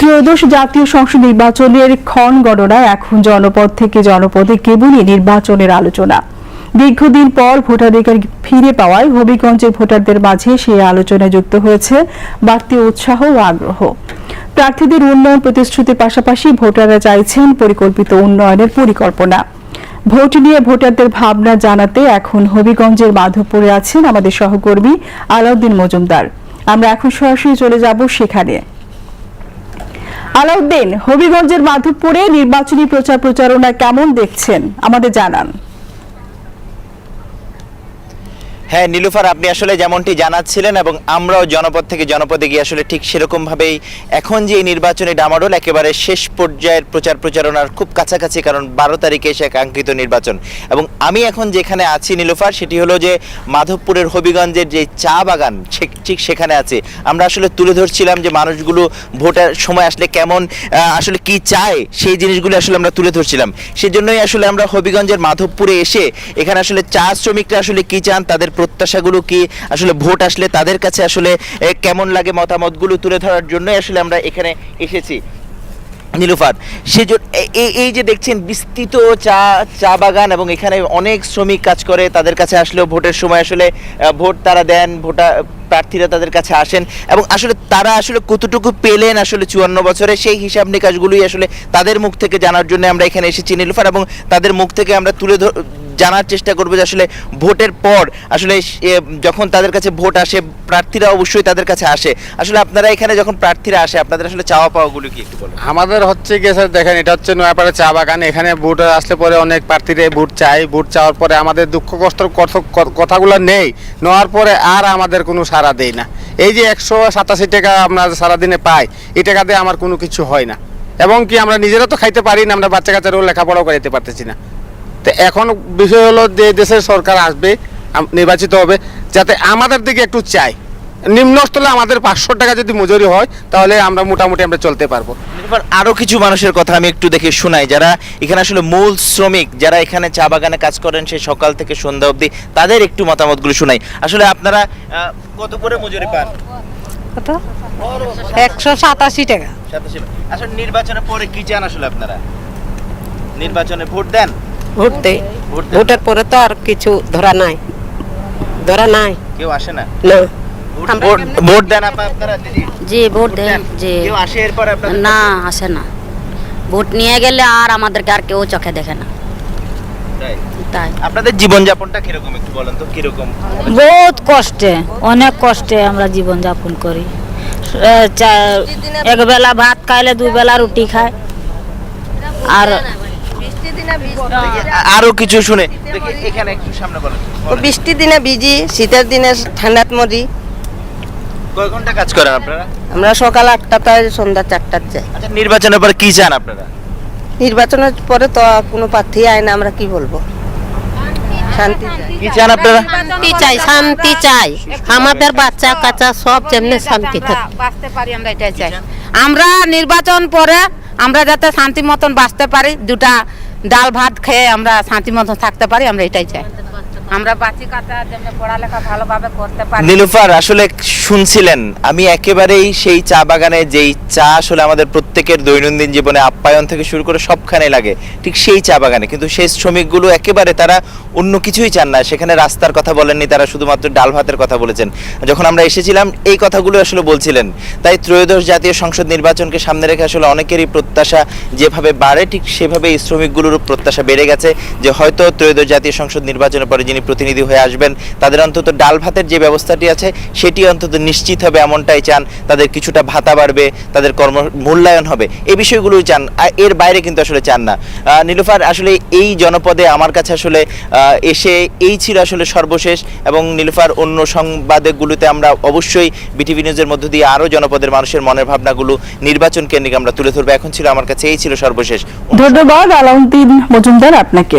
ত্রয়োদশ জাতীয় সংসদ নির্বাচনের ক্ষণ গণনায় এখন জনপদ থেকে জনপদে কেবলই নির্বাচনের আলোচনা। দীর্ঘদিন পর ভোটাধিকার ফিরে পাওয়ায় হবিগঞ্জের ভোটারদের মাঝে সেই আলোচনায় যুক্ত হয়েছে বাড়তি উৎসাহ ও আগ্রহ। প্রার্থীদের উন্নয়ন প্রতিশ্রুতির পাশাপাশি ভোটাররা চাইছেন পরিকল্পিত উন্নয়নের পরিকল্পনা। ভোট নিয়ে ভোটারদের ভাবনা জানাতে এখন হবিগঞ্জের মাধবপুরে আছেন আমাদের সহকর্মী আলাউদ্দিন মজুমদার। আমরা এখন সরাসরি চলে যাব সেখানে। আলাউদ্দিন হবিগঞ্জের মাধবপুরে নির্বাচনী প্রচার প্রচারণা কেমন দেখছেন? আমাদের জানান। হ্যাঁ নীলুফার, আপনি আসলে যেমনটি জানাচ্ছিলেন এবং আমরাও জনপদ থেকে জনপদে গিয়ে আসলে ঠিক সেরকম ভাবেই এখন যে নির্বাচনী ডামাডোল একেবারে শেষ পর্যায়ের প্রচার প্রচারণার খুব কাছাকাছি, কারণ বারো তারিখে এসে কাঙ্ক্ষিত নির্বাচন। এবং আমি এখন যেখানে আছি নীলুফার, সেটি হলো যে মাধবপুরের হবিগঞ্জের যে চা বাগান ঠিক সেখানে আছে। আমরা আসলে তুলে ধরছিলাম যে মানুষগুলো ভোটের সময় আসলে কেমন আসলে কি চায়, সেই জিনিসগুলো আসলে আমরা তুলে ধরছিলাম। সেজন্যই আসলে আমরা হবিগঞ্জের মাধবপুরে এসে এখানে আসলে চা শ্রমিকরা আসলে কি চান, তাদের প্রত্যাশাগুলো কি আসলে ভোট আসলে তাদের কাছে আসলে কেমন লাগে মতামতগুলো তুলে ধরার জন্যই আসলে আমরা এখানে এসেছি? নীলুফার সেজন্য এই যে দেখছেন বিস্তৃত চা চা বাগান এবং এখানে অনেক শ্রমিক কাজ করে, তাদের কাছে আসলেও ভোটের সময় আসলে ভোট তারা দেন ভোটার প্রার্থীরা তাদের কাছে আসেন এবং আসলে তারা আসলে কতটুকু পেলেন আসলে চুয়ান্ন বছরে, সেই হিসাব নিকাশগুলোই আসলে তাদের মুখ থেকে জানার জন্য আমরা এখানে এসেছি নীলুফার এবং তাদের মুখ থেকে আমরা তুলে জানার চেষ্টা করব যে আসলে ভোটের পর আসলে যখন তাদের কাছে ভোট আসে, প্রার্থীরা অবশ্যই তাদের কাছে আসে। আসলে আপনারা এখানে যখন প্রার্থীরা আসে, আপনাদের আসলে চাওয়া পাওয়াগুলো কি একটু বলুন? আমাদের হচ্ছে গিয়ে স্যার দেখেন, এটা হচ্ছে নয়াপাড়া চা বাগান। এখানে ভোট আসলে পরে অনেক প্রার্থীরা ভোট চাই ভোট চাওয়ার পরে আমাদের দুঃখ কষ্ট কথাগুলো নেই। নেওয়ার পরে আর আমাদের কোনো সাড়া দেয় না। এই যে একশো সাতাশি টাকা আমরা সারাদিনে পাই, এই টাকা দিয়ে আমার কোনো কিছু হয় না। এবং কি আমরা নিজেরা তো খাইতে পারি না, আমরা বাচ্চা কাচ্চারও লেখাপড়াও করাইতে পারতেছি না। তো এখন বিষয় হলো যে দেশের সরকার আসবে নির্বাচিত হবে যাতে আমাদের দিকে একটু চাই নিম্ন স্তরে আমাদের পাঁচশো টাকা যদি মজুরি হয় তাহলে আমরা মোটামুটি আমরা চলতে পারব। এবার আরও কিছু মানুষের কথা আমি একটু দেখে শোনাই। যারা এখানে আসলে মূল শ্রমিক যারা এখানে চা বাগানে কাজ করেন সেই সকাল থেকে সন্ধ্যা অবধি তাদের একটু মতামতগুলো শোনাই। আসলে আপনারা কত করে মজুরি পান? কত? একশো সাতাশি টাকা। সাতাশি আসলে নির্বাচনের পরে কি চান আসলে আপনারা? নির্বাচনে ভোট দেন? ভোট দেয় ভোটের পরে তো আর কিছু ধরা নাই। ধরা নাই। কেউ আসে না? না। ভোট- দেন আপনারা দিদি জি ভোট দেন জি। কেউ আসে এরপর আপনাদের না আসে না। ভোট নিয়ে গেলে আর আমাদেরকে আর কেউ চোখে দেখে না। তাই। আপনাদের জীবনযাপনটা কীরকম একটু বলেন তো কীরকম? বহুত কষ্টে অনেক কষ্টে আমরা জীবন যাপন করি চা- এক বেলা ভাত খাইলে দুই বেলা রুটি খায়। আর আরও কিছু শুনে এখানে একটু সামনে বলেন। বৃষ্টির দিনে ভিজি শীতের দিনে ঠান্ডাত মরি কয় ঘণ্টা কাজ করেন আপনারা? আমরা সকাল সন্ধ্যা চারটার যাই। আচ্ছা নির্বাচনের পর কি চান আপনারা? নির্বাচনের পরে তো কোনো প্রার্থী আয় না আমরা কি বলব? শান্তি চাই। কি চান আপনারা? শান্তি চাই শান্তি চাই। আমাদের বাচ্চা কাচ্চা সব যেমনি শান্তি থাকে। বাঁচতে পারি আমরা এটাই চাই। আমরা নির্বাচন পরে আমরা যাতে শান্তি মতন বাঁচতে পারি দুটা ডাল ভাত খেয়ে আমরা শান্তি মতো থাকতে পারি আমরা এটাই চাই। আমরা বাচ্চা কাচ্চা যেমনি পড়ালেখা ভালোভাবে করতে পারি। নীলুফার, আসলে শুনছিলেন, আমি একেবারেই সেই চা বাগানে যেই চা আসলে আমাদের প্রত্যেকের দৈনন্দিন জীবনে আপ্যায়ন থেকে শুরু করে সবখানে লাগে, ঠিক সেই চা বাগানে। কিন্তু সেই শ্রমিকগুলো একেবারে তারা অন্য কিছুই চান না, সেখানে রাস্তার কথা বলেননি, তারা শুধুমাত্র ডাল ভাতের কথা বলেছেন। যখন আমরা এসেছিলাম, এই কথাগুলো আসলে বলছিলেন। তাই ত্রয়োদশ জাতীয় সংসদ নির্বাচনকে সামনে রেখে আসলে অনেকেরই প্রত্যাশা যেভাবে বাড়ে, ঠিক সেভাবে এই শ্রমিকগুলোরও প্রত্যাশা বেড়ে গেছে, যে হয়তো ত্রয়োদশ জাতীয় সংসদ নির্বাচনের পরে যিনি প্রতিনিধি হয়ে আসবেন। তাদের অন্তত ডাল ভাতের যে ব্যবস্থাটি আছে, সেটি অন্তত নিশ্চিত হবে এমনটাই চান। তাদের কিছুটা ভাতা বাড়বে, তাদের কর্ম মূল্যায়ন হবে। এই বিষয়গুলোই চান। এর বাইরে কিন্তু আসলে চান না। নীলুফার, আসলে এই জনপদে আমার কাছে আসলে এসে এই ছিল আসলে সর্বশেষ এবং নীলুফার অন্য সংবাদগুলোতে আমরা অবশ্যই বিটিভি নিউজের মধ্য দিয়ে আরও জনপদের মানুষের মনের ভাবনাগুলো, নির্বাচন কেন্দ্রিক আমরা তুলে ধরবো। এখন ছিল আমার কাছে এই ছিল সর্বশেষ। ধন্যবাদ, আলাউদ্দিন মজুমদার আপনাকে।